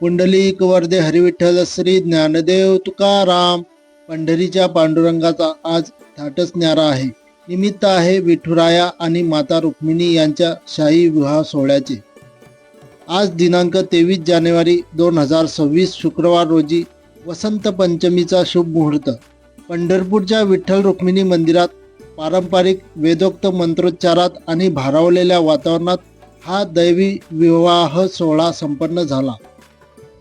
पुंडलिक वर्धे हरिविठ्ठल श्री ज्ञानदेव तुकाराम. पंढरीच्या पांडुरंगाचा आज थाटच न्यारा आहे. निमित्त आहे विठुराया आणि माता रुक्मिणी यांच्या शाही विवाह सोहळ्याचे. आज दिनांक तेवीस जानेवारी दोन हजार सव्वीस शुक्रवार रोजी वसंत पंचमीचा शुभ मुहूर्त. पंढरपूरच्या विठ्ठल रुक्मिणी मंदिरात पारंपरिक वेदोक्त मंत्रोच्चारात आणि भारावलेल्या वातावरणात हा दैवी विवाह सोहळा संपन्न झाला.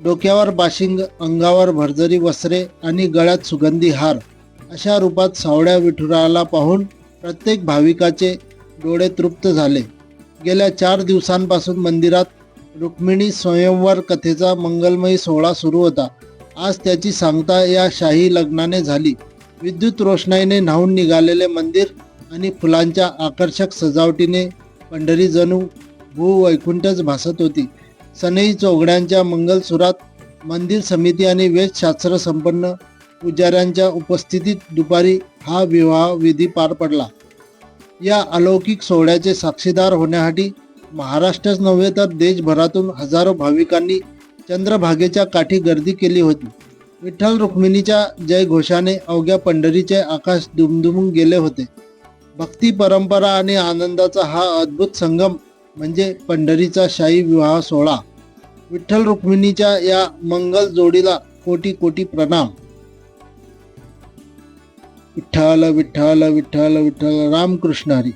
डोक्यावर बाशिंग अंगावर भरजरी वस्त्रे आणि गळ्यात सुगंधी हार अशा रूपात सावळ्या विठुराला पाहून प्रत्येक भाविकाचे डोळे तृप्त झाले. गेल्या चार दिवसांपासून मंदिरात रुक्मिणी स्वयंवर कथेचा मंगलमयी सोहळा सुरू होता. आज त्याची सांगता या शाही लग्नाने झाली. विद्युत रोषणाईने न्हावून निघालेले मंदिर आणि फुलांच्या आकर्षक सजावटीने पंढरी जणू भूवैकुंठच भासत होती. सनई चौघड्यांच्या मंगलसुरात मंदिर समिती आणि वेदशास्त्र संपन्न पुजाऱ्यांच्या उपस्थितीत दुपारी हा विवाह विधी पार पडला. या अलौकिक सोहळ्याचे साक्षीदार होण्यासाठी महाराष्ट्रच नव्हे तर देशभरातून हजारो भाविकांनी चंद्रभागेच्या काठी गर्दी केली होती. विठ्ठल रुक्मिणीच्या जयघोषाने अवघ्या पंढरीचे आकाश दुमदुमून गेले होते. भक्ती परंपरा आणि आनंदाचा हा अद्भुत संगम म्हणजे पंढरीचा शाही विवाह सोहळा. विठ्ठल रुक्मिणीच्या या मंगल जोडीला कोटी कोटी प्रणाम. विठ्ठल विठ्ठल विठ्ठल विठ्ठल रामकृष्ण हरी.